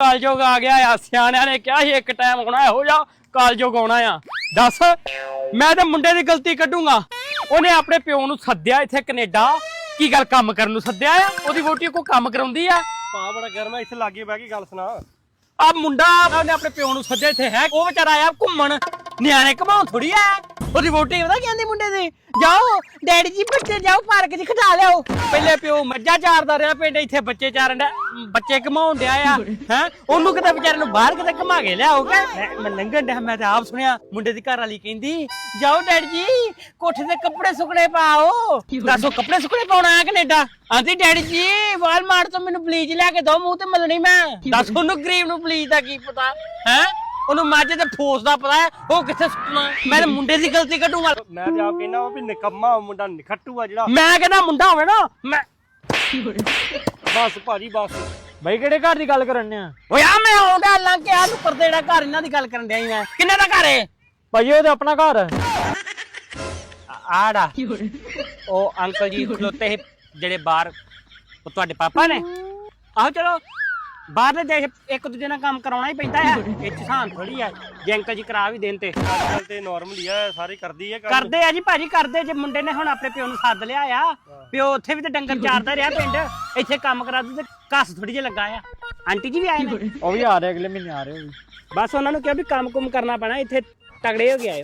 ਕਾਲਜੋਗ ਆ ਗਿਆ ਆ ਸਿਆਣਿਆਂ ਨੇ ਕਿਹਾ ਸੀ ਇੱਕ ਟਾਈਮ ਆਉਣਾ ਇਹੋ ਜਿਹਾ ਕਾਲਜੋਗ ਆਉਣਾ ਆ। ਦੱਸ ਮੈਂ ਤੇ ਮੁੰਡੇ ਦੀ ਗਲਤੀ ਕੱਢੂੰਗਾ। ਉਹਨੇ ਆਪਣੇ ਪਿਓ ਨੂੰ ਸੱਦਿਆ ਇੱਥੇ ਕੈਨੇਡਾ। ਕੀ ਗੱਲ ਕੰਮ ਕਰਨ ਨੂੰ ਸੱਦਿਆ ਆ? ਉਹਦੀ ਵੋਟੀ ਕੋਈ ਕੰਮ ਕਰਾਉਂਦੀ ਆ? ਪਾ ਬੜਾ ਗਰਮ ਹੈ ਇੱਥੇ ਲਾਗੇ ਬਹਿ ਕੇ ਗੱਲ ਸੁਣਾ। ਆ ਮੁੰਡਾ ਉਹਨੇ ਆਪਣੇ ਪਿਓ ਨੂੰ ਸੱਦਿਆ ਇੱਥੇ ਹੈ? ਉਹ ਵਿਚਾਰਾ ਆਇਆ ਘੁੰਮਣ। ਨਿਆਣੇ ਘਮਾਉ ਥੋੜੀ ਆ। ਉਹਦੀ ਵੋਟੀ ਪਤਾ ਕਹਿੰਦੀ ਮੁੰਡੇ ਦੀ? ਜਾਓ, ਡੈਡੀ ਜੀ ਬੱਚੇ ਜਾਓ, ਪਾਰਕ 'ਚ ਖਿਡਾ ਲਿਆਓ। ਪਹਿਲੇ ਪਿਓ ਮੱਝਾਂ ਚਾਰਦਾ ਰਿਹਾ ਪਿੰਡ, ਇੱਥੇ ਬੱਚੇ ਚਾਰਨ ਡਿਆ। ਬੱਚੇ ਘਮਾਉਣ ਡਿਆ ਆ, ਹੈ? ਉਹਨੂੰ ਕਿਤੇ ਵਿਚਾਰੇ ਨੂੰ ਬਾਹਰ ਕਿਤੇ ਘਮਾ ਕੇ ਲਿਆਓਗੇ ਮੈਂ- ਮੈਂ ਲੰਘਣ ਡਿਆ, ਮੈਂ ਤਾਂ ਆਪ ਸੁਣਿਆ, ਮੁੰਡੇ ਦੀ ਘਰ ਵਾਲੀ ਕਹਿੰਦੀ, ਜਾਓ ਡੈਡੀ ਜੀ, ਕੋਠੇ ਦੇ ਕੱਪੜੇ ਸੁਕਣੇ ਪਾਓ। ਦੱਸੋ ਕੱਪੜੇ ਸੁੱਕਣੇ ਪਾਉਣਾ ਆ ਕੈਨੇਡਾ? ਆਂਦੀ, ਡੈਡੀ ਜੀ, ਵਾਲਮਾਰਟ ਤੋਂ ਮੈਨੂੰ ਬਲੀਚ ਲਿਆ ਕੇ ਦੋ ਮੂੰਹ ਤੇ ਮਲਣੀ ਮੈਂ। ਦੱਸ ਉਹਨੂੰ ਗਰੀਬ ਨੂੰ ਬਲੀਚ ਦਾ ਕੀ ਪਤਾ, ਹੈ? ਉਹਨੂੰ ਮੱਝ ਤੇ ਫੋਸ ਦਾ ਪਤਾ ਹੈ ਉਹ ਕਿੱਥੇ ਸੁੱਟਣਾ ਮੈਂ ਤਾਂ ਮੁੰਡੇ ਦੀ ਗਲਤੀ ਕੱਢੂੰਗਾ ਮੈਂ ਤੇ ਆਪ ਕਹਿੰਦਾ ਵੀ ਨਿਕੰਮਾ ਮੁੰਡਾ ਨਿਖੱਟੂ ਆ ਜਿਹੜਾ। ਮੈਂ ਕਹਿੰਦਾ ਮੁੰਡਾ ਹੋਵੇ ਨਾ ਮੈਂ ਬਸ ਭਾਜੀ ਬਸ। ਬਈ ਕਿਹੜੇ ਘਰ ਦੀ ਗੱਲ ਕਰਨ ਆ ਓਏ ਆ ਮੈਂ ਆਉਂਦਾ ਲੰਘ ਕੇ ਆ ਨੂੰ ਪਰਦੇ ਜਿਹੜਾ ਘਰ ਇਹਨਾਂ ਦੀ ਗੱਲ ਕਰਨ ਡਿਆ ਸੀ ਮੈਂ। ਕਿੰਨੇ ਦਾ ਘਰ ਏ? ਭਾਈ ਉਹ ਤੇ ਆਪਣਾ ਘਰ ਹੈ। ਆੜਾ ਉਹ ਅੰਕਲ ਜੀ ਖਲੋਤੇ ਸੀ ਜਿਹੜੇ ਬਾਹਰ ਉਹ ਤੁਹਾਡੇ ਪਾਪਾ ਨੇ? ਆਹੋ ਚਲੋ। ਬਾਹਰਲੇ ਦੇਸ਼ ਇੱਕ ਦੂਜੇ ਨਾਲ ਕੰਮ ਕਰਾਉਣਾ ਹੀ ਪੈਂਦਾ ਆ। ਇਹ ਚ ਸਾਨ ਥੋੜੀ ਆ। ਜੇ ਅੰਕਲ ਜੀ ਕਰਾ ਵੀ ਦੇਣ ਤੇ। ਅੱਜ ਤੇ ਨਾਰਮਲ ਹੀ ਆ ਸਾਰੇ ਕਰਦੀ ਆ ਕੰਮ। ਕਰਦੇ ਆ ਜੀ ਭਾਜੀ ਕਰਦੇ। ਜੇ ਮੁੰਡੇ ਨੇ ਹੁਣ ਆਪਣੇ ਪਿਓ ਨੂੰ ਸੱਦ ਲਿਆ ਆ ਪਿਓ ਉੱਥੇ ਵੀ ਤੇ ਡੰਗਰ ਚਾਰਦਾ ਰਿਹਾ ਪਿੰਡ। ਇੱਥੇ ਕੰਮ ਕਰਾ ਦੂ ਤੇ ਘਸ ਥੋੜੀ ਜਿਹੀ ਲੱਗਾ ਆ। ਆਂਟੀ ਜੀ ਵੀ ਆਏ ਨੇ? ਉਹ ਵੀ ਆ ਰਹੇ ਅਗਲੇ ਮਹੀਨੇ ਆ ਰਹੇ ਉਹ ਵੀ। ਬਸ ਉਹਨਾਂ ਨੂੰ ਕਿਹਾ ਵੀ ਕੰਮ ਕੁਮ ਕਰਨਾ ਪੈਣਾ ਇੱਥੇ ਤਗੜੇ ਹੋ ਗਿਆ